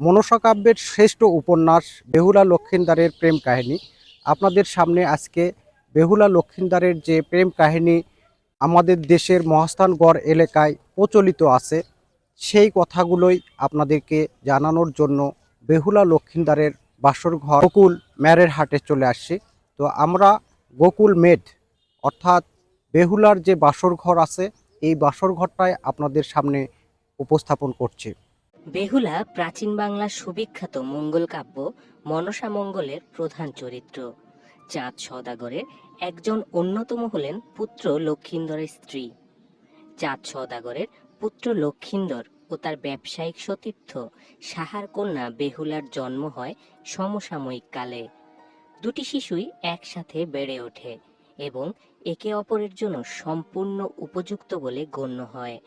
মনসা কাব্যের শ্রেষ্ঠ উপন্যাস বেহুলা লক্ষিন্দারের প্রেম কাহিনী। আপনাদের সামনে আজকে বেহুলা লক্ষিন্দারের যে প্রেম কাহিনী আমাদের দেশের মহাস্থানগড় এলাকায় প্রচলিত আছে, সেই কথাগুলোই আপনাদেরকে জানানোর জন্য বেহুলা লক্ষিন্দারের বাসর ঘর গোকুল ম্যারের হাটে চলে আসছি। তো আমরা গোকুল মেড অর্থাৎ বেহুলার যে বাসর ঘর আছে, এই বাসর ঘরটাই আপনাদের সামনে উপস্থাপন করছি। বেহুলা প্রাচীন বাংলার সুবিখ্যাত মঙ্গল কাব্য মনসা মঙ্গলের প্রধান চরিত্র। চাঁদ সদাগরের একজন অন্যতম হলেন পুত্র লক্ষিন্দরের স্ত্রী। চাঁদ সদাগরের পুত্র লক্ষিন্দর ও তার ব্যবসায়িক সতীর্থ সাহার কন্যা বেহুলার জন্ম হয় সমসাময়িক কালে। দুটি শিশুই একসাথে বেড়ে ওঠে এবং একে অপরের জন্য সম্পূর্ণ উপযুক্ত বলে গণ্য হয়।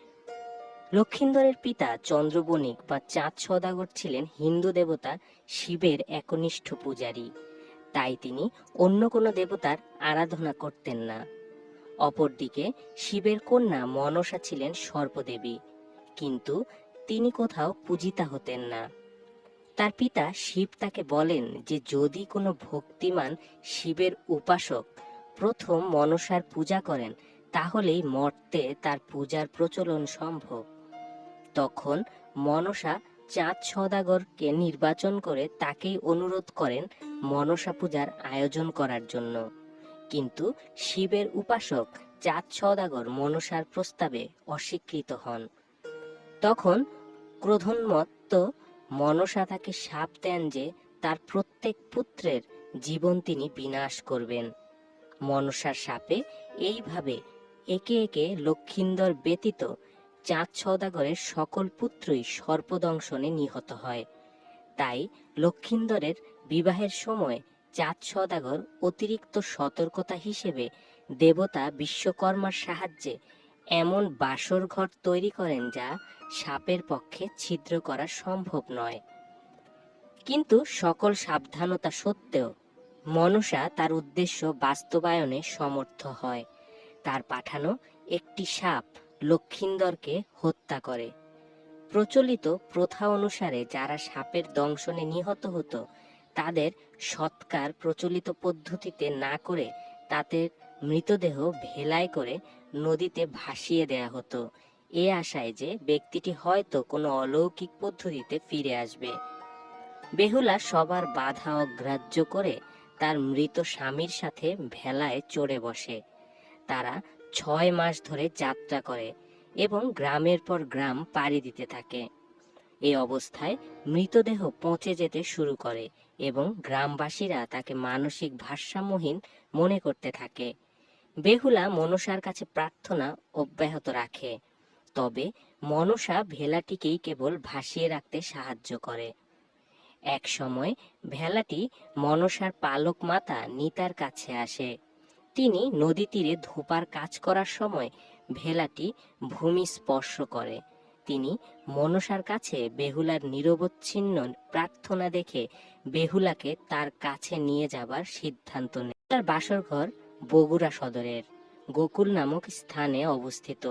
লক্ষিন্দরের পিতা চন্দ্রবণিক বা চাঁদ সদাগর ছিলেন হিন্দু দেবতা শিবের একনিষ্ঠ পূজারী। তাই তিনি অন্য কোনো দেবতার আরাধনা করতেন না। অপরদিকে শিবের কন্যা মনসা ছিলেন সর্পদেবী, কিন্তু তিনি কোথাও পূজিতা হতেন না। তার পিতা শিব তাকে বলেন যে, যদি কোনো ভক্তিমান শিবের উপাসক প্রথম মনসার পূজা করেন, তাহলেই মর্তে তার পূজার প্রচলন সম্ভব। তখন মনসা চাঁদ সদাগরকে নির্বাচন করে তাকেই অনুরোধ করেন মনসা পূজার আয়োজন করার জন্য। কিন্তু শিবের উপাসক চাঁদ সদাগর মনসার প্রস্তাবে অস্বীকৃত হন। তখন ক্রোধন্মত্ত মনসা তাকে সাপ দেন যে তার প্রত্যেক পুত্রের জীবন তিনি বিনাশ করবেন। মনসার সাপে এইভাবে একে একে লক্ষিন্দর ব্যতীত চাঁদ সওদাগরের সকল পুত্রই সর্পদংশনে নিহত হয়। তাই লক্ষিন্দরের বিবাহের সময় চাঁদ সওদাগর অতিরিক্ত সতর্কতা হিসেবে দেবতা বিশ্বকর্মার সাহায্যে এমন বাসর ঘর তৈরি করেন যা সাপের পক্ষে ছিদ্র করা সম্ভব নয়। কিন্তু সকল সাবধানতা সত্ত্বেও মনসা তার উদ্দেশ্য বাস্তবায়নে সমর্থ হয়। তার পাঠানো একটি সাপ লক্ষিন্দরকে হত্যা করে। প্রচলিত প্রথা অনুসারে যারা সাপের দংশনে নিহত হতো, তাদের সৎকার প্রচলিত পদ্ধতিতে না করে তাদের মৃতদেহ ভেলায় করে নদীতে ভাসিয়ে দেয়া হতো। এ আশায় যে ব্যক্তিটি হয়তো কোনো অলৌকিক পদ্ধতিতে ফিরে আসবে। বেহুলা সবার বাধা অগ্রাহ্য করে তার মৃত স্বামীর সাথে ভেলায় চড়ে বসে। তারা ছয় মাস ধরে যাত্রা করে এবং গ্রামের পর গ্রাম পাড়ি দিতে থাকে। এই অবস্থায় মৃতদেহ পচে যেতে শুরু করে এবং গ্রামবাসীরা তাকে মানসিক ভারসাম্যহীন মনে করতে থাকে। বেহুলা মনসার কাছে প্রার্থনা অব্যাহত রাখে। তবে মনসা ভেলাটিকেই কেবল ভাসিয়ে রাখতে সাহায্য করে। এক সময় ভেলাটি মনসার পালক মাতা নিতার কাছে আসে। তিনি নদী তীরে ধোপার কাজ করার সময় ভেলাটি ভূমি স্পর্শ করে। তিনি মনসার কাছে বেহুলার নিরবচ্ছিন্ন প্রার্থনা দেখে বেহুলাকে তার কাছে নিয়ে যাবার সিদ্ধান্ত নেয়। তার বাসর ঘর বগুড়া সদরের, গোকুল নামক স্থানে অবস্থিত।